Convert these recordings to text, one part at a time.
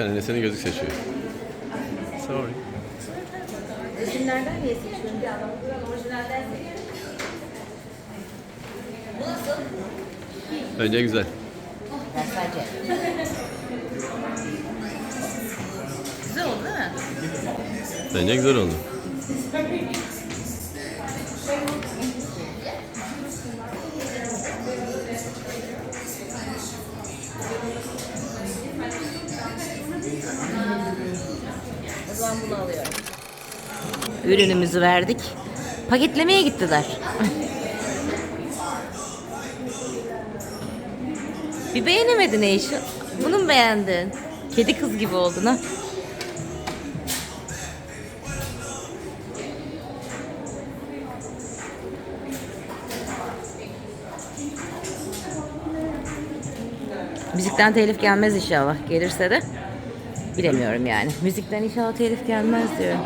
Eyşan annesinin gözlük seçiyor. Sorry. Resimlerden niye seçiyorsun? Bence güzel. Ben sadece. Güzel oldu değil mi? Bence güzel oldu. Ürünümüzü verdik. Paketlemeye gittiler. Bir beğenemedin Eyşu. Bunu mu beğendin? Kedi kız gibi oldun ha. Müzikten telif gelmez inşallah. Gelirse de bilemiyorum yani. Müzikten inşallah telif gelmez diyor.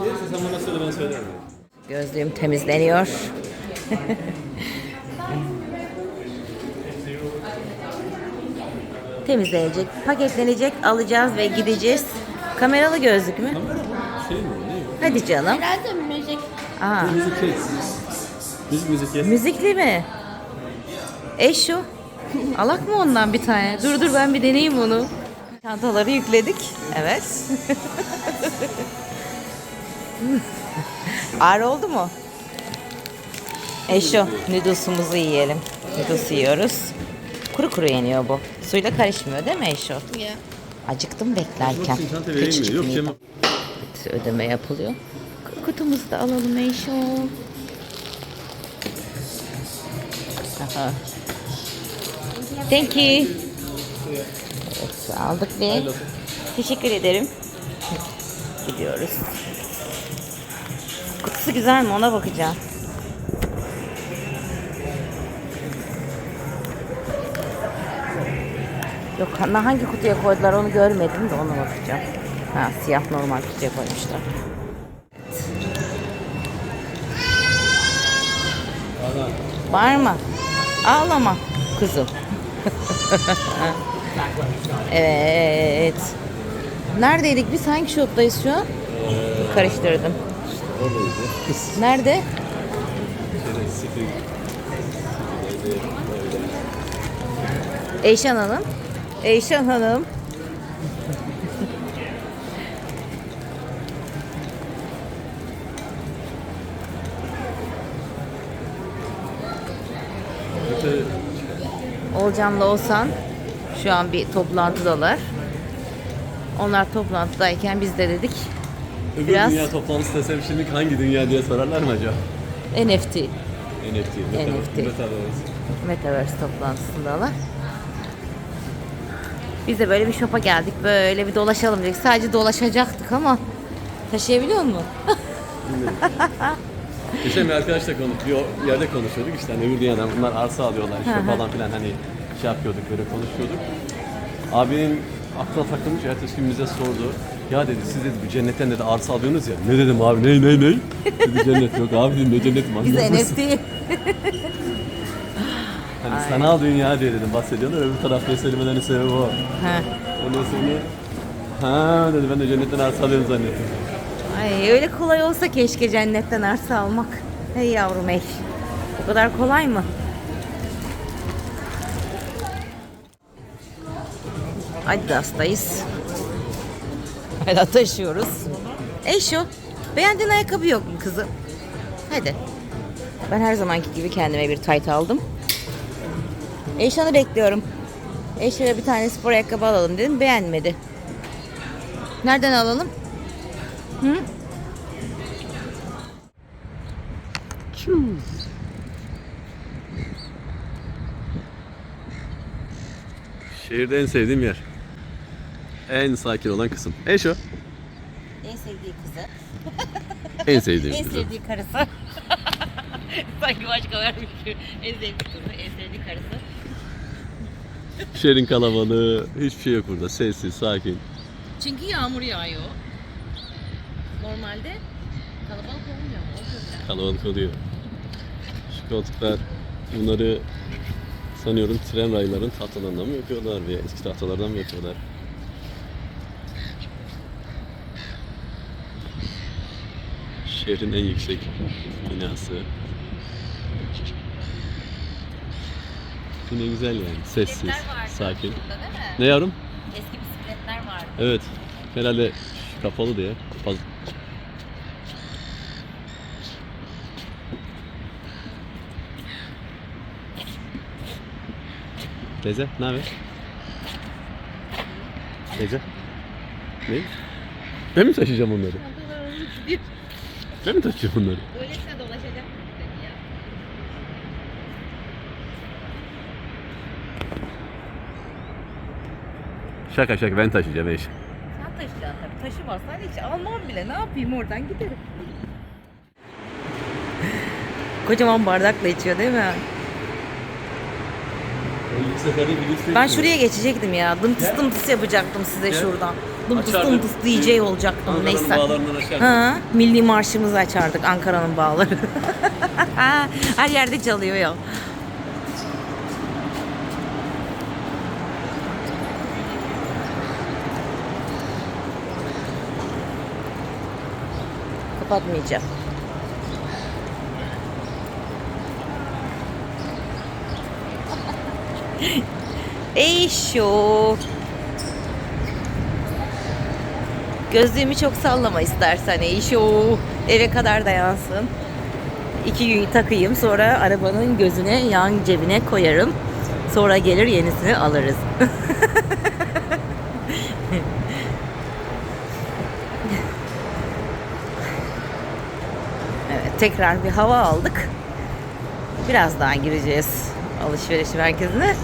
Neyse sen bana söyle ben söylerim. Gözlüğüm temizleniyor. Temizlenecek, paketlenecek, alacağız ve gideceğiz. Kameralı gözlük mü? Şey mi o? Ne? Hadi canım. Herhalde müzik. Aa, Müzik şey. Müzik müzik yes. müzikli mi? Eşo. Alak mı ondan bir tane? Dur dur ben bir deneyeyim onu. Çantaları yükledik. Evet. Ağır oldu mu? Eşo, noodles'umuzu yiyelim. Noodles yiyoruz. Kuru kuru yeniyor bu. Suyla karışmıyor değil mi Eşo? Ya. Acıktım beklerken. Küçücük Yok midem. Hepsi ödeme yapılıyor. Kutumuzu da alalım Eşo. Aha. Thank you. Evet, aldık ve teşekkür ederim. Gidiyoruz. Kutusu güzel mi ona bakacağım. Yok ha- hangi kutuya koydular onu görmedim de ona bakacağım. Ha siyah normal kutuya koymuşlar. Var mı? Ağlama kızım. evet. Neredeydik biz? Hangi shoptayız şu an? Karıştırdım. Oradaydı. Nerede? Eyşan Hanım. Eyşan Hanım. Olcan'la Oğuzhan şu an bir toplantıdalar. Onlar toplantıdayken biz de dedik Öbür Biraz- dünya toplantısı desem şimdi hangi dünya diye sorarlar mı acaba? NFT NFT. NFT. Metaverse. Metaverse toplantısındalar. Biz de böyle bir shop'a geldik. Böyle bir dolaşalım dedik. Sadece dolaşacaktık ama taşıyabiliyor mu? Geçen bir arkadaşla konuş, bir yerde konuşuyorduk işte hani öbür dünyadan bunlar arsa alıyorlar işte falan filan hani şey yapıyorduk böyle konuşuyorduk. Abinin aklına takılmış ertesi gün bize sordu. Ya dedi siz dedi bir cennetten dedi arsa alıyorsunuz ya. Ne dedim abi ne ne ne? Dedi cennet yok abi dedim ne cennet Biz manyak mısın? NFT Hani sanal dünya diye dedim bahsediyorlar öbür tarafta söylemelerinin sebebi o. Ha. Ondan sonra ha dedi ben de cennetten arsa alıyorum zannettim. Ay öyle kolay olsa keşke cennetten arsa almak. Hey yavrum hey. O kadar kolay mı? Adidas'tayız. Hala taşıyoruz. Eşo, beğendiğin ayakkabı yok mu kızım? Hadi. Ben her zamanki gibi kendime bir tayt aldım. Eşan'ı bekliyorum. Eşo'ya bir tane spor ayakkabı alalım dedim. Beğenmedi. Nereden alalım? Hı? Şehirde en sevdiğim yer. En sakin olan kısım. Eşo. En sevdiği kızı. En sevdiğim En sevdiği karısı. Sanki başka vermiş gibi. En sevdiği kızı, en sevdiği karısı. Şehrin kalabalığı, hiçbir şey yok burada. Sessiz, sakin. Çünkü yağmur yağıyor. Normalde kalabalık olmuyor. Biraz. Kalabalık oluyor. Şu koltuklar, bunları sanıyorum tren rayların tahtalarından mı yapıyorlar veya eski tahtalardan mı yapıyorlar? Şehrin en yüksek binası. Yine güzel yani. Sessiz, sakin. Ne yavrum? Eski bisikletler vardı. Evet. Herhalde kapalı diye. Kapalı. Teyze ne haber? Teyze. Ne? Ben mi taşıyacağım onları? Ben mi taşıyacağım onları? Öylesine dolaşacak ya. Şaka şaka ben taşıyacağım eş. Sen taşıyacaksın tabii. Taşımazsan hiç almam bile. Ne yapayım oradan giderim. Kocaman bardakla içiyor değil mi? Ben şuraya geçecektim ya. Dımtıs dımtıs yapacaktım size Gel. şuradan. Dımtıs Açardık. dımtıs DJ olacaktım. Ankara'nın Neyse. bağlarından aşağı. Ha, milli marşımızı açardık Ankara'nın bağları. Her yerde çalıyor ya. Kapatmayacağım. Eşo. Gözlüğümü çok sallama istersen Eşo. Eve kadar dayansın. İki gün takayım sonra arabanın gözüne yan cebine koyarım. Sonra gelir yenisini alırız. evet tekrar bir hava aldık. Birazdan gireceğiz alışveriş merkezine.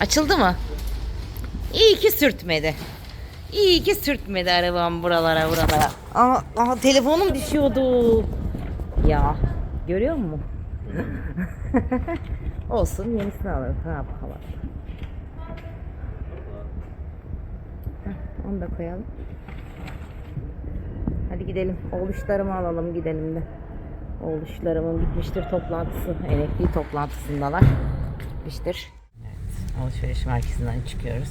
Açıldı mı? İyi ki sürtmedi. İyi ki sürtmedi arabam buralara buralara. Ama aha, telefonum düşüyordu. Ya görüyor musun? Olsun yenisini alırım. Ne yapalım? Onu da koyalım. Hadi gidelim. Oğluşlarımı alalım gidelim de. Oğluşlarımın bitmiştir toplantısı. Emekli toplantısındalar. Bitmiştir. Alışveriş merkezinden çıkıyoruz.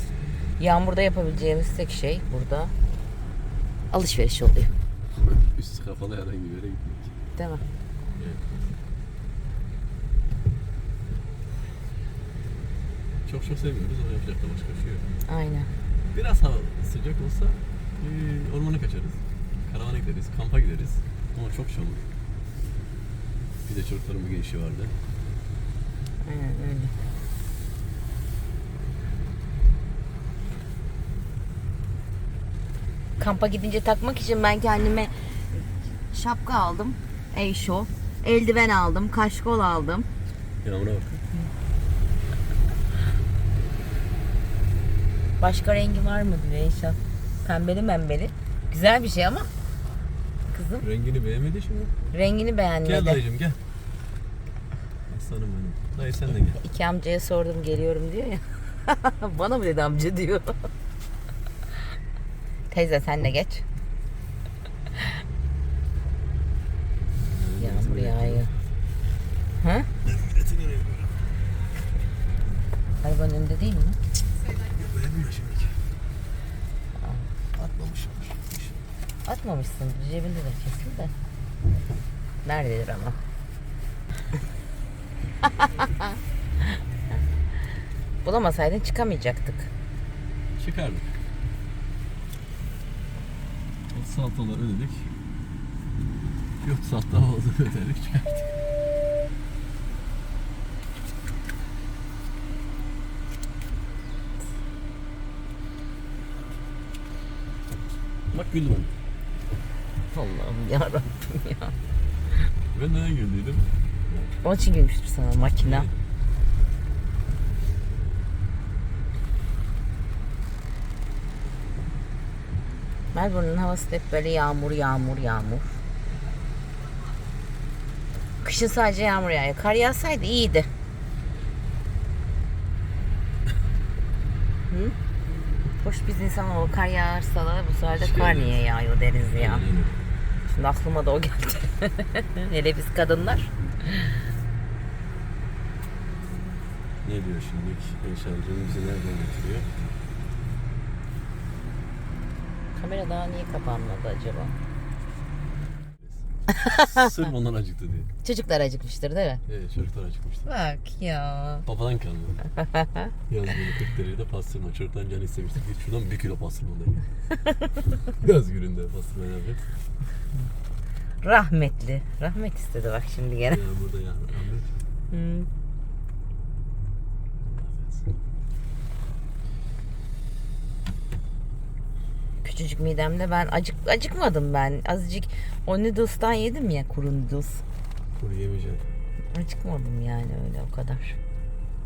Yağmurda yapabileceğimiz tek şey burada alışveriş oluyor. Üstü kapalı herhangi bir yere gitmek. Değil mi? Çok çok sevmiyoruz ama yapacak da başka bir şey yok. Aynen. Biraz hava sıcak olsa e, ormana kaçarız. Karavana gideriz, kampa gideriz. Ama çok şey olur. Bir de çocukların bugün işi vardı. Aynen öyle. Kampa gidince takmak için ben kendime şapka aldım. Eşo. Eldiven aldım. Kaşkol aldım. Yağmura bak. Başka rengi var mı diye Eşo. Pembeli membeli. Güzel bir şey ama kızım? Rengini beğenmedi şimdi. Rengini beğenmedi. Gel dayıcım gel. Aslanım benim. Dayı sen de gel. İki amcaya sordum geliyorum diyor ya. Bana mı dedi amca diyor. Teyze sen de geç. Yağmur yağıyor. Ha? Arabanın önünde değil mi? Atmamışım. Atmamışsın. Cebinde de kesin de. Nerededir ama? Bulamasaydın çıkamayacaktık. Çıkardık. Saltaları ödedik. Yurt salta oldu ödedik çıkardık. Bak güldüm. Allah'ım yarabbim ya. Ben neden güldüydüm? Onun için gülmüştür sana makina. Melbourne'un havası da hep böyle yağmur yağmur yağmur. Kışın sadece yağmur yağıyor. Kar yağsaydı iyiydi. Hı? Hoş biz insan o kar yağarsa da bu sefer de kar Şey- niye yağıyor deriz ya. Şimdi aklıma da o geldi. Hele biz kadınlar. Ne diyor şimdi? Eşancığım bizi nereden getiriyor? Kamera daha niye kapanmadı acaba? Sırf ondan acıktı diye. Çocuklar acıkmıştır değil mi? Evet çocuklar acıkmıştı. Bak ya. Babadan kalma. Yaz günü 40 derecede pastırma. Çocukların canı istemiştik. Git şuradan bir kilo pastırma da ye. Yaz gününde pastırma ne yapacak? Rahmetli. Rahmet istedi bak şimdi gene. Yağmurda yağmur. Ahmet. Hmm. Küçücük midemde ben acık acıkmadım ben. Azıcık o noodles'tan yedim ya kuru noodles. Kuru yemeyeceksin. Acıkmadım yani öyle o kadar.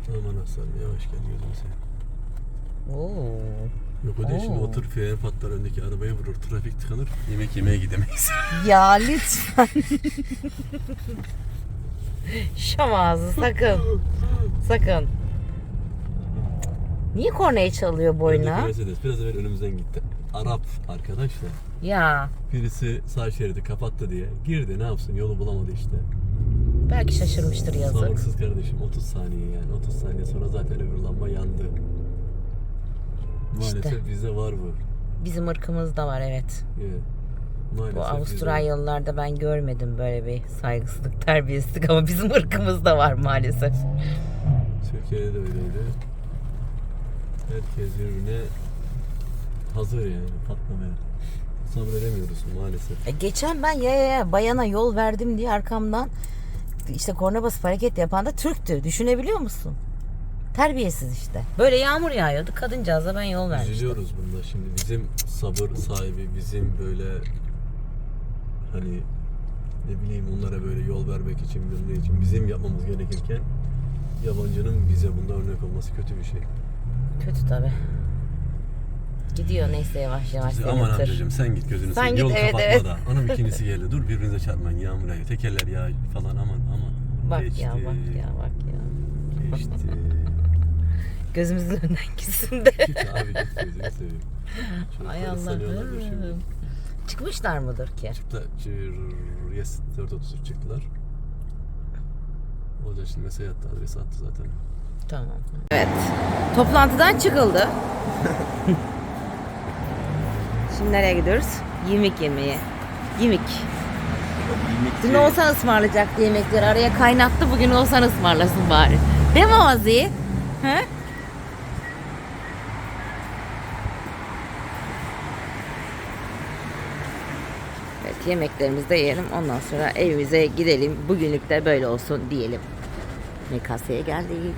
Aman aslanım yavaş gel gözünü seveyim. Oo. Yok o değil şimdi otur fren patlar öndeki arabaya vurur. Trafik tıkanır. Yemek yemeye gidemeyiz. Ya lütfen. Şam ağzı sakın. Sakın. Niye kornaya çalıyor Mercedes biraz evvel önümüzden gitti. Arap arkadaşlar. Ya Birisi sağ şeridi kapattı diye. Girdi ne yapsın yolu bulamadı işte. belki şaşırmıştır yazık. Sabırsız kardeşim 30 saniye yani 30 saniye sonra zaten öbür lamba yandı. Maalesef İşte. bizde var bu. Bizim ırkımızda var evet. Evet. Maalesef Bu. Avustralyalılarda ben görmedim böyle bir saygısızlık, terbiyesizlik ama bizim ırkımızda var maalesef. Türkiye'de de öyleydi. Herkes birbirine hazır yani patlamaya. Sabredemiyoruz maalesef. E, geçen ben yaya bayana yol verdim diye arkamdan işte korna basıp hareket yapan da Türktü. Düşünebiliyor musun? Terbiyesiz işte. Böyle yağmur yağıyordu. Kadıncağıza ben yol vermiştim. Üzülüyoruz bunda şimdi bizim sabır sahibi bizim böyle hani ne bileyim onlara böyle yol vermek için bildiği için bizim yapmamız gerekirken yabancının bize bunda örnek olması kötü bir şey. Kötü tabi. Gidiyor neyse yavaş yavaş seni Aman tır. amcacığım sen git gözünü Sen git, Yol evet, kapatma evet. da. Anam ikincisi geldi. Dur birbirinize çarpmayın. Yağmur yağıyor. Tekerler yağ falan aman aman. Bak Geçti. ya bak ya bak ya. Geçti. Gözümüzün önünden gitsin de. Git abi git gözünü seveyim. Ay. Allah'ım. Çıkmışlar mıdır ki? Çıktı. Yes 4.30 çıktılar. Hoca şimdi mesaj attı. Adresi attı zaten. Tamam. Evet. Toplantıdan çıkıldı. Şimdi nereye gidiyoruz? Yemek yemeye. Yemek. Dün olsan ısmarlayacaktı yemekleri. Araya kaynattı. Bugün olsan ısmarlasın bari. Değil mi Ozi? He? Evet yemeklerimizi de yiyelim. Ondan sonra evimize gidelim. Bugünlük de böyle olsun diyelim. Mekaseye geldik.